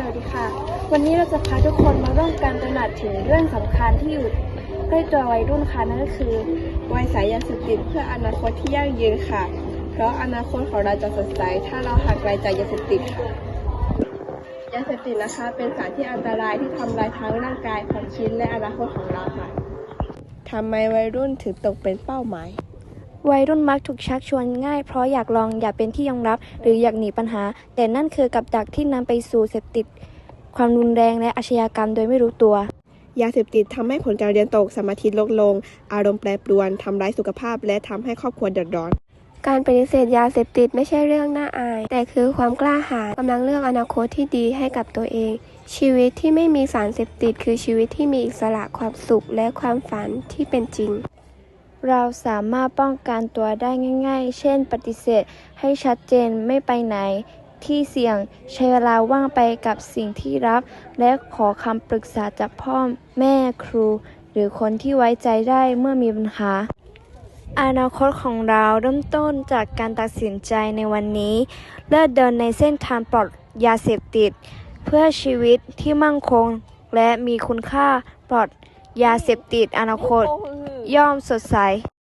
สวัสดีค่ะ วันนี้เราจะพาทุกคนมาร่วมกันตระหนักถึงเรื่องสำคัญที่อยู่ใกล้ตัววัยรุ่นค่ะนั่นก็คือวัยสายยาเสพติดเพื่ออนาคตที่ยั่งยืนค่ะ เพราะอนาคตของเราจะสดใสถ้าเราห่างไกลจากยาเสพติดค่ะยาเสพติดนะคะ เป็นสารที่อันตรายที่ทำลายทั้งร่างกายความคิดและอนาคตของเราค่ะทำไมวัยรุ่นถึงตกเป็นเป้าหมาย วัยรุ่นมักถูกชักชวนง่ายเพราะอยากลองอยากเป็นที่ยอมรับ หรืออยากหนีปัญหา แต่นั่นคือกับดักที่นำไปสู่เสพติด ความรุนแรงและอาชญากรรมโดยไม่รู้ตัวยาเสพติดทำให้ผลการเรียนตกสมาธิลดลง อารมณ์แปรปรวนทำร้ายสุขภาพ และทำให้ครอบครัวเดือดร้อน การปฏิเสธยาเสพติดไม่ใช่เรื่องน่าอาย แต่คือความกล้าหาญกำลังเลือกอนาคตที่ดีให้กับตัวเอง ชีวิตที่ไม่มีสารเสพติด คือชีวิตที่มีอิสระความสุขและความฝันที่เป็นจริง เราสามารถป้องกันตัวได้ง่าย ๆ เช่น ปฏิเสธให้ชัดเจนไม่ไปไหน ที่เสี่ยงใช้เวลาว่างไปกับสิ่งที่รัก และขอคำปรึกษาจากพ่อแม่ครู หรือคนที่ไว้ใจได้เมื่อมีปัญหา อนาคตของเราเริ่มต้นจากการตัดสินใจในวันนี้ เลือกเดินในเส้นทางปลอดยาเสพติด เพื่อชีวิตที่มั่งคง และมีคุณค่าปลอดยาเสพติดอนาคต ย่อมสดใส